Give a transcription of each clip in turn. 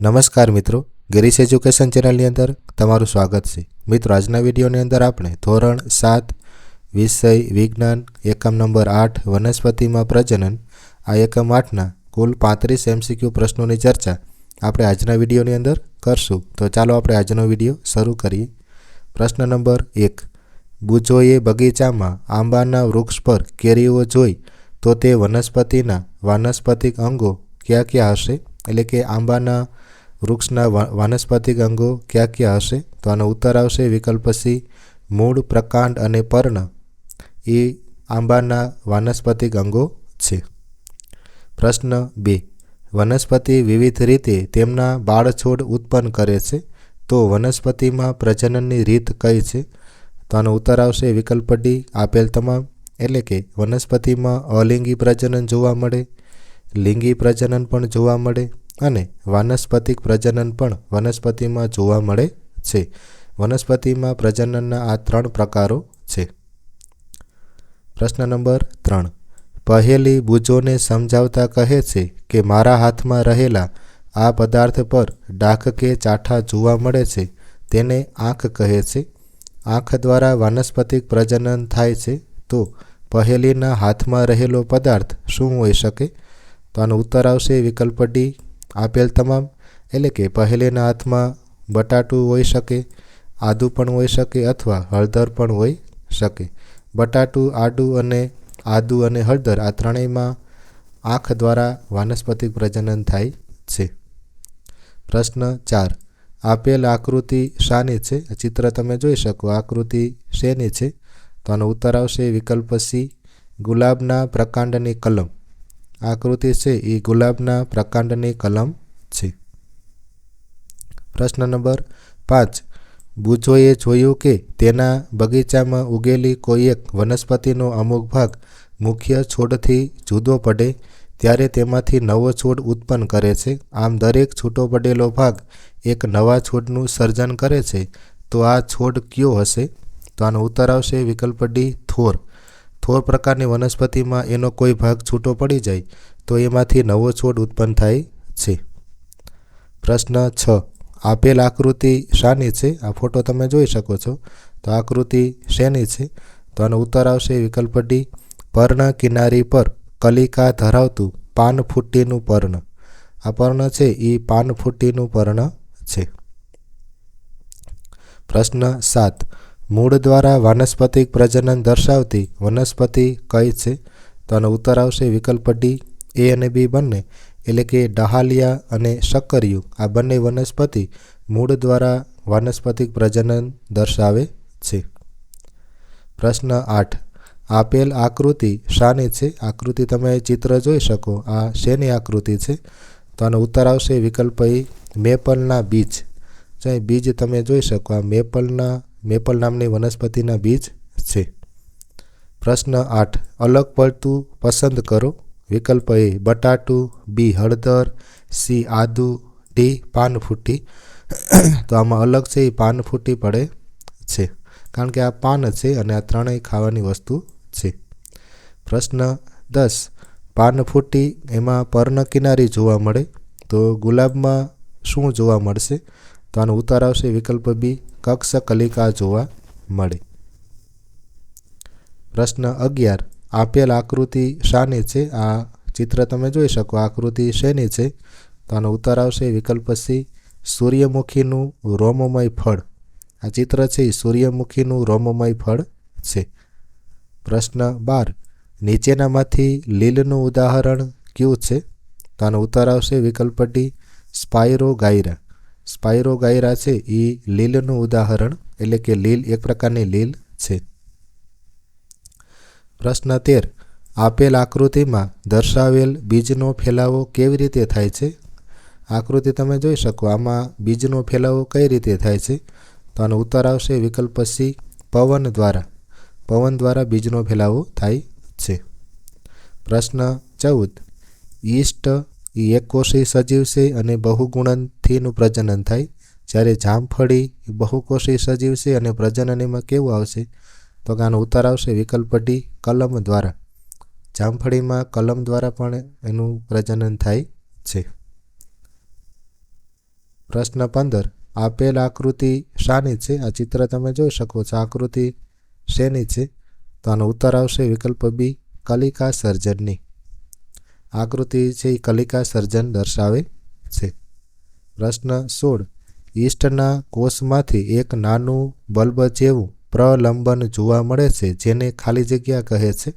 નમસ્કાર મિત્રો, ગિરીશ એજ્યુકેશન ચેનલની અંદર તમારું સ્વાગત છે. મિત્રો, આજના વિડીયોની અંદર આપણે ધોરણ સાત, વિષય વિજ્ઞાન, એકમ નંબર આઠ, વનસ્પતિમાં પ્રજનન, આ એકમ આઠના કુલ પાંત્રીસ એમસીક્યુ પ્રશ્નોની ચર્ચા આપણે આજના વિડીયોની અંદર કરશું. તો ચાલો આપણે આજનો વીડિયો શરૂ કરીએ. પ્રશ્ન નંબર એક. બુજોએ બગીચામાં આંબાના વૃક્ષ પર કેરીઓ જોઈ તો તે વનસ્પતિના વાનસ્પતિક અંગો ક્યાં ક્યાં હશે? એટલે કે આંબાના વૃક્ષના વાનસ્પતિક અંગો ક્યાં ક્યાં હશે? તો આનો ઉત્તર આવશે વિકલ્પ સી મૂળ, પ્રકાંડ અને પર્ણ. એ આંબાના વાનસ્પતિક અંગો છે. પ્રશ્ન બે વનસ્પતિ વિવિધ રીતે તેમના બાળછોડ ઉત્પન્ન કરે છે? તો વનસ્પતિમાં પ્રજનનની રીત કઈ છે? તો આનો ઉત્તર આવશે વિકલ્પ ડી આપેલ તમામ. એટલે કે વનસ્પતિમાં અલિંગી પ્રજનન જોવા મળે, લિંગી પ્રજનન પણ જોવા મળે અને વાનસ્પતિક પ્રજનન પણ વનસ્પતિમાં જોવા મળે છે. વનસ્પતિમાં પ્રજનનના આ ત્રણ પ્રકારો છે. પ્રશ્ન નંબર ત્રણ. પહેલી બુજોને સમજાવતા કહે છે કે, મારા હાથમાં રહેલા આ પદાર્થ પર ડાઘ કે ચાઠા જોવા મળે છે. તેને આંખ કહે છે. આંખ દ્વારા વાનસ્પતિક પ્રજનન થાય છે તો પહેલીના હાથમાં રહેલો પદાર્થ શું હોઈ શકે? તો આનો ઉત્તર આવશે વિકલ્પ ડી. આપેલ તમામ, એટલે કે પહેલેના હાથમાં બટાટું હોઈ શકે, આદું પણ હોઈ શકે અથવા હળદર પણ હોઈ શકે. બટાટું, આડું અને આદુ અને હળદર આ ત્રણેયમાં આંખ દ્વારા વાનસ્પતિક પ્રજનન થાય છે. પ્રશ્ન ચાર. આપેલ આકૃતિ શાની છે? ચિત્ર તમે જોઈ શકો. આકૃતિ શેની છે? તો આનો ઉત્તર આવશે વિકલ્પ સી. ગુલાબના પ્રકાંડની કલમ. આકૃતિ છે એ ગુલાબના પ્રકાંડની કલમ છે. પ્રશ્ન નંબર પાંચ. બુજોએ જોયું કે તેના બગીચામાં ઉગેલી કોઈ એક વનસ્પતિનો અમુક ભાગ મુખ્ય છોડથી જુદો પડે, ત્યારે તેમાંથી નવો છોડ ઉત્પન્ન કરે છે. આમ દરેક છૂટો પડેલો ભાગ એક નવા છોડનું સર્જન કરે છે. તો આ છોડ કયો હશે? તો આનો ઉત્તર આવશે વિકલ્પ ડી, થોર. થોર પ્રકારની વનસ્પતિમાં એનો કોઈ ભાગ છૂટો પડી જાય, તો એમાંથી નવો છોડ ઉત્પન્ન થાય છે. પ્રશ્ન છ. આપેલ આકૃતિ શાની છે? આ ફોટો તમે જોઈ શકો છો. તો આકૃતિ શેની છે? તો આનો ઉત્તર આવશે વિકલ્પ ડી પર્ણ કિનારી પર કલિકા ધરાવતું પાનફૂટીનું પર્ણ. આ પર્ણ છે. એ પાનફૂટીનું પર્ણ છે. પ્રશ્ન સાત. મૂળ દ્વારા વાનસ્પતિક પ્રજનન દર્શાવતી વનસ્પતિ કઈ છે? તો આનો ઉત્તર આવશે વિકલ્પ ડી એ અને બી બંને, એટલે કે ડહાલિયા અને શક્કરિયું આ બંને વનસ્પતિ મૂળ દ્વારા વાનસ્પતિક પ્રજનન દર્શાવે છે. પ્રશ્ન આઠ. આપેલ આકૃતિ શાની છે? આકૃતિ તમે ચિત્ર જોઈ શકો. આ શેની આકૃતિ છે? તો આનો ઉત્તર આવશે વિકલ્પ એ મેપલના બીજ. જ્યાં બીજ તમે જોઈ શકો. આ મેપલના મેપલ નામની વનસ્પતિના બીજ છે. પ્રશ્ન આઠ. અલગ પડતું પસંદ કરો. વિકલ્પ એ બટાટું, બી હળદર, સી આદુ, ડી પાનફૂટી. તો આમાં અલગ છે એ પાનફૂટી પડે છે. કારણ કે આ પાન છે અને આ ત્રણેય ખાવાની વસ્તુ છે. પ્રશ્ન દસ. પાનફૂટી એમાં પર્ણ કિનારી જોવા મળે. તો ગુલાબમાં શું જોવા મળશે? તો આનો ઉત્તર આવશે વિકલ્પ બી કક્ષ કલિકા જોવા મળે. પ્રશ્ન અગિયાર. આપેલ આકૃતિ શાની છે? આ ચિત્ર તમે જોઈ શકો. આકૃતિ શેની છે? તો આનો ઉત્તર આવશે વિકલ્પ સી, સૂર્યમુખીનું રોમમય ફળ. આ ચિત્ર છે સૂર્યમુખીનું રોમમય ફળ છે. પ્રશ્ન બાર. નીચેનામાંથી લીલનું ઉદાહરણ કયું છે? તો આનો ઉત્તર આવશે વિકલ્પ ડી સ્પાયરો ગાયરા સ્પાયરો ગાયરા છે એ લીલનું ઉદાહરણ. એટલે કે લીલ એક પ્રકારની લીલ છે. પ્રશ્ન તેર. આપેલ આકૃતિમાં દર્શાવેલ બીજનો ફેલાવો કેવી રીતે થાય છે? આકૃતિ તમે જોઈ શકો, આમાં બીજનો ફેલાવો કઈ રીતે થાય છે? તો આનો ઉત્તર આવશે વિકલ્પ સી પવન દ્વારા. પવન દ્વારા બીજનો ફેલાવો થાય છે. પ્રશ્ન ચૌદ. ઈસ્ટ એ એકકોષી સજીવ છે અને બહુગુણનથીનું પ્રજનન થાય. જ્યારે જામફળી બહુકોષી સજીવ છે અને પ્રજનન એમાં કેવું આવશે? તો કે આનો ઉત્તર આવશે વિકલ્પ ડી કલમ દ્વારા. જામફળીમાં કલમ દ્વારા પણ એનું પ્રજનન થાય છે. પ્રશ્ન પંદર, આપેલ આકૃતિ શાની છે? આ ચિત્ર તમે જોઈ શકો છો. આકૃતિ શેની છે? તો આનો ઉત્તર આવશે વિકલ્પ બી કલિકા સર્જનની. આકૃતિ છે એ કલિકા સર્જન દર્શાવે છે. પ્રશ્ન સોળ. ઈસ્ટના કોષમાંથી એક નાનું બલ્બ જેવું પ્રલંબન જોવા મળે છે, જેને ખાલી જગ્યા કહે છે.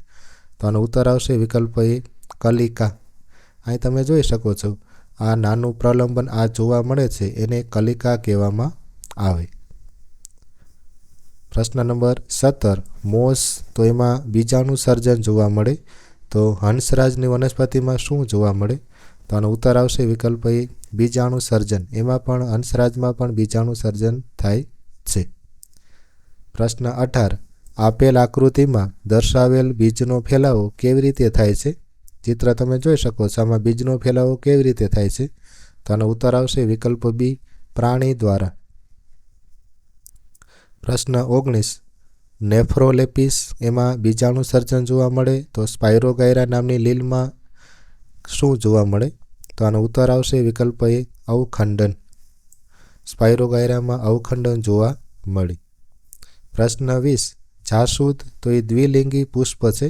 તો આનો ઉત્તર આવશે વિકલ્પ એ, કલિકા. અહીં તમે જોઈ શકો છો, આ નાનું પ્રલંબન આ જોવા મળે છે, એને કલિકા કહેવામાં આવે. પ્રશ્ન નંબર સત્તર. મોસ, તો એમાં બીજાનું સર્જન જોવા મળે. તો હંસરાજની વનસ્પતિમાં શું જોવા મળે? તો આનો ઉત્તર આવશે વિકલ્પ એ બીજાણુ સર્જન. એમાં પણ હંસરાજમાં પણ બીજાણુ સર્જન થાય છે. પ્રશ્ન અઢાર. આપેલ આકૃતિમાં દર્શાવેલ બીજનો ફેલાવો કેવી રીતે થાય છે? ચિત્ર તમે જોઈ શકો છો. આમાં બીજનો ફેલાવો કેવી રીતે થાય છે? તો આનો ઉત્તર આવશે વિકલ્પ બી પ્રાણી દ્વારા. પ્રશ્ન ઓગણીસ. નેફ્રોલેપિસ એમાં બીજાણુ સર્જન જોવા મળે તો સ્પાયરોગાયરા નામની લીલમાં શું જોવા મળે? તો આનો ઉત્તર આવશે વિકલ્પ એ, અવખંડન. સ્પાયરોગાયરામાં અવખંડન જોવા મળે. પ્રશ્ન વીસ, જાસૂદ, તો એ દ્વિલિંગી પુષ્પ છે.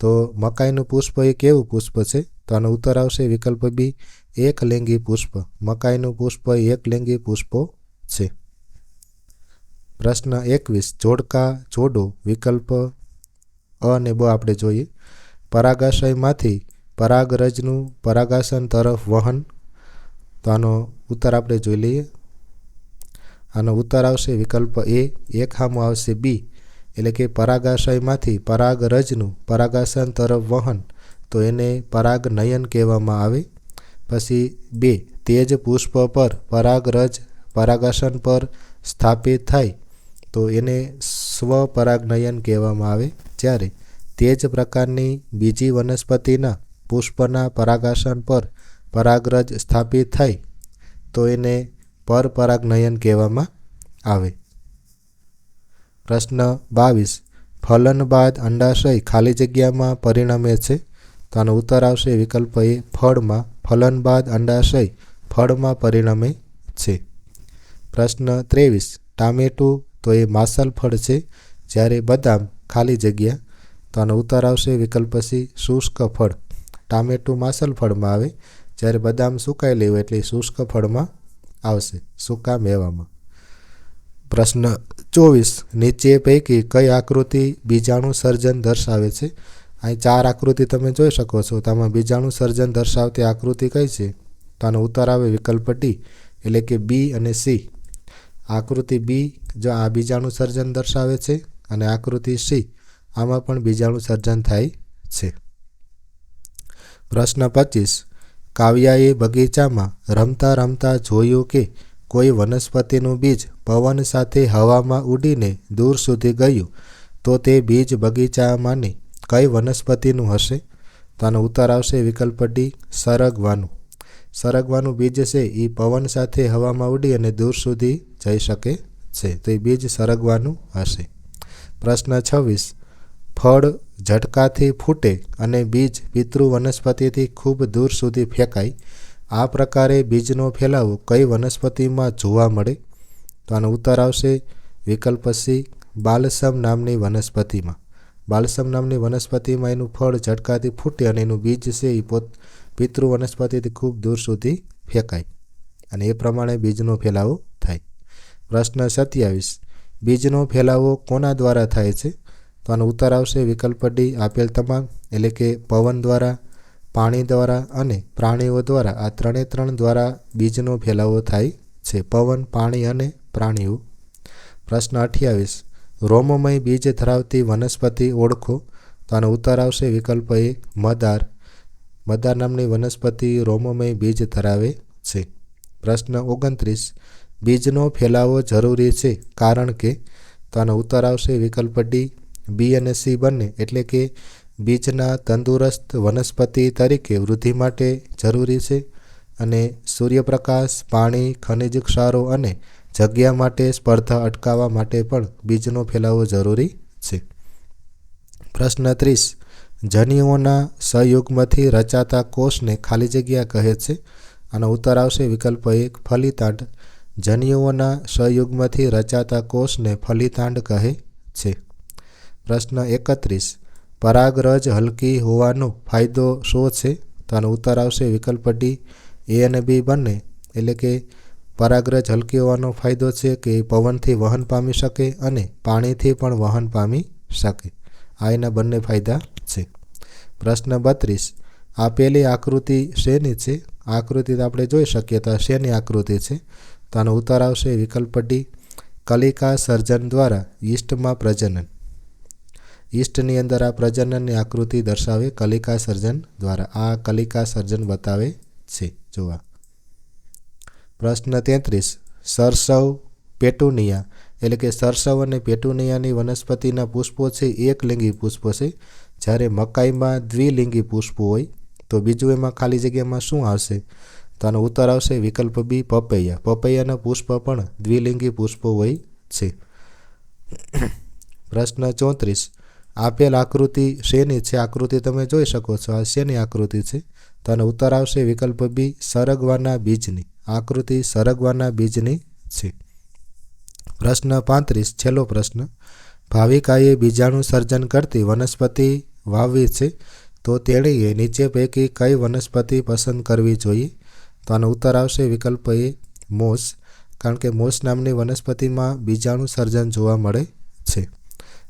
તો મકાઈનું પુષ્પ એ કેવું પુષ્પ છે? તો આનો ઉત્તર આવશે વિકલ્પ બી, એકલિંગી પુષ્પ. મકાઈનું પુષ્પ એકલિંગી પુષ્પો છે. પ્રશ્ન એકવીસ, જોડકા, જોડો, વિકલ્પ અ અને બ આપણે જોઈએ. પરાગાશયમાંથી પરાગરજનું પરાગાસન તરફ વહન. તો આનો ઉત્તર આપણે જોઈ લઈએ. આનો ઉત્તર આવશે વિકલ્પ એ. એક હામો આવશે બી. એટલે કે પરાગાશયમાંથી પરાગરજનું પરાગાસન તરફ વહન. તો એને પરાગનયન કહેવામાં આવે. પછી બે. તેજ પુષ્પ પર પરાગરજ પરાગાસન પર સ્થાપિત થાય. તો એને સ્વપરાગનયન કહેવામાં આવે. જ્યારે તે જ પ્રકારની બીજી વનસ્પતિના પુષ્પના પરાગાસન પર પરાગરજ સ્થાપિત થાય તો એને પરપરાગનયન કહેવામાં આવે. પ્રશ્ન બાવીસ. ફલન બાદ અંડાશય ખાલી જગ્યામાં પરિણમે છે? તો આનો ઉત્તર આવશે વિકલ્પ એ, ફળમાં ફલન બાદ અંડાશય ફળમાં પરિણમે છે. પ્રશ્ન ત્રેવીસ. ટામેટું, તો એ માસલ ફળ છે? જ્યારે બદામ ખાલી જગ્યા, તો આનો ઉત્તર આવશે વિકલ્પ સી, શુષ્ક ફળ. ટામેટું માસલ ફળમાં આવે. જ્યારે બદામ સુકાઈ લેવું એટલે શુષ્ક ફળમાં આવશે, સૂકા મેવામાં. પ્રશ્ન ચોવીસ, નીચે પૈકી કઈ આકૃતિ બીજાણુ સર્જન દર્શાવે છે? અહીં ચાર આકૃતિ તમે જોઈ શકો છો. તો આમાં બીજાણુ સર્જન દર્શાવતી આકૃતિ કઈ છે? તો આનો ઉત્તર આવે વિકલ્પ ડી એટલે કે બી અને સી આકૃતિ બી જો આ બીજાણુ સર્જન દર્શાવે છે અને આકૃતિ સી આમાં પણ બીજાણુ સર્જન થાય છે. પ્રશ્ન પચીસ. કાવ્યાએ બગીચામાં રમતા રમતા જોયું કે કોઈ વનસ્પતિનું બીજ પવન સાથે હવામાં ઉડીને દૂર સુધી ગયું, તો તે બીજ બગીચામાંની કઈ વનસ્પતિનું હશે? તો ઉત્તર આવશે વિકલ્પ ડી સરગવાનું. સરગવાનું બીજ છે એ પવન સાથે હવામાં ઉડી અને દૂર સુધી જઈ શકે છે, તો એ બીજ સરગવાનું હશે. પ્રશ્ન છવ્વીસ. ફળ ઝટકાથી ફૂટે અને બીજ પિતૃ વનસ્પતિથી ખૂબ દૂર સુધી ફેંકાય, આ પ્રકારે બીજનો ફેલાવો કઈ વનસ્પતિમાં જોવા મળે? તો આનો ઉત્તર આવશે વિકલ્પ સી, બાલસમ નામની વનસ્પતિમાં. બાલસમ નામની વનસ્પતિમાં એનું ફળ ઝટકાથી ફૂટે અને એનું બીજ છે એ પોત, પિતૃ વનસ્પતિથી ખૂબ દૂર સુધી ફેંકાય અને એ પ્રમાણે બીજનો ફેલાવો થાય. પ્રશ્ન સત્યાવીસ, બીજનો ફેલાવો કોના દ્વારા થાય છે? તો આનો ઉત્તર આવશે વિકલ્પ ડી, આપેલ તમામ, એટલે કે પવન દ્વારા, પાણી દ્વારા અને પ્રાણીઓ દ્વારા. આ ત્રણે ત્રણ દ્વારા બીજનો ફેલાવો થાય છે. પવન, પાણી અને પ્રાણીઓ. પ્રશ્ન અઠ્યાવીસ. રોમમય બીજ ધરાવતી વનસ્પતિ ઓળખો. તો આનો ઉત્તર આવશે વિકલ્પ એ, મદાર. મદાર નામની વનસ્પતિ રોમમય બીજ ધરાવે છે. પ્રશ્ન ઓગણત્રીસ. બીજનો ફેલાવો જરૂરી છે કારણ કે? તો આનો ઉત્તર આવશે વિકલ્પ ડી બી અને સી બંને એટલે કે બીજના તંદુરસ્ત વનસ્પતિ તરીકે વૃદ્ધિ માટે જરૂરી છે અને સૂર્યપ્રકાશ, પાણી, ખનિજ ક્ષારો અને જગ્યા માટે સ્પર્ધા અટકાવવા માટે પણ બીજનો ફેલાવો જરૂરી છે. પ્રશ્ન ત્રીસ. જનીઓના સહયુગ્મથી રચાતા કોષને ખાલી જગ્યા કહે છે? આનો ઉત્તર આવશે વિકલ્પ એક, ફલિતાંડ. જનીઓના સહયુગ્મથી રચાતા કોષને ફલિતાંડ કહે છે. પ્રશ્ન એકત્રીસ. પરાગરજ હલકી હોવાનો ફાયદો શું છે? તો આનો ઉત્તર આવશે વિકલ્પ ડી એ અને બી બંને. એટલે કે પરાગરજ હલકી હોવાનો ફાયદો છે કે પવનથી વહન પામી શકે અને પાણીથી પણ વહન પામી શકે. આ એના બંને ફાયદા છે. પ્રશ્ન બત્રીસ. આપેલી આકૃતિ શેની છે? આકૃતિ તો આપણે જોઈ શકીએ તો શેની આકૃતિ છે? તો આનો ઉત્તર આવશે વિકલ્પ ડી કલિકા સર્જન દ્વારા ઈસ્ટમાં પ્રજનન. ઈસ્ટની અંદર આ પ્રજનનની આકૃતિ દર્શાવે કલિકા સર્જન દ્વારા. આ કલિકા સર્જન બતાવે છે. જોવા. પ્રશ્ન તેત્રીસ. સરસવ પેટુનિયા એટલે કે સરસવ અને પેટુનિયાની વનસ્પતિના પુષ્પો છે. એક લિંગી પુષ્પો છે. જ્યારે મકાઈમાં દ્વિલિંગી પુષ્પો હોય તો બીજું એમાં ખાલી જગ્યામાં શું આવશે? તો આનો ઉત્તર આવશે વિકલ્પ બી, પપૈયા. પપૈયાના પુષ્પ પણ દ્વિલિંગી પુષ્પો હોય છે. પ્રશ્ન ચોત્રીસ. આપેલ આકૃતિ શેની છે? આકૃતિ તમે જોઈ શકો છો. આ શેની આકૃતિ છે? તો આનો ઉત્તર આવશે વિકલ્પ બી સરગવાના બીજની. આકૃતિ સરગવાના બીજની છે. પ્રશ્ન પાંત્રીસ, છેલ્લો પ્રશ્ન. ભાવિકાએ બીજાણું સર્જન કરતી વનસ્પતિ વાવવી છે? તો તેણીએ નીચે પૈકી કઈ વનસ્પતિ પસંદ કરવી જોઈએ? તો આનો ઉત્તર આવશે વિકલ્પ એ મોસ. કારણ કે મોસ નામની વનસ્પતિમાં બીજાણું સર્જન જોવા મળે છે.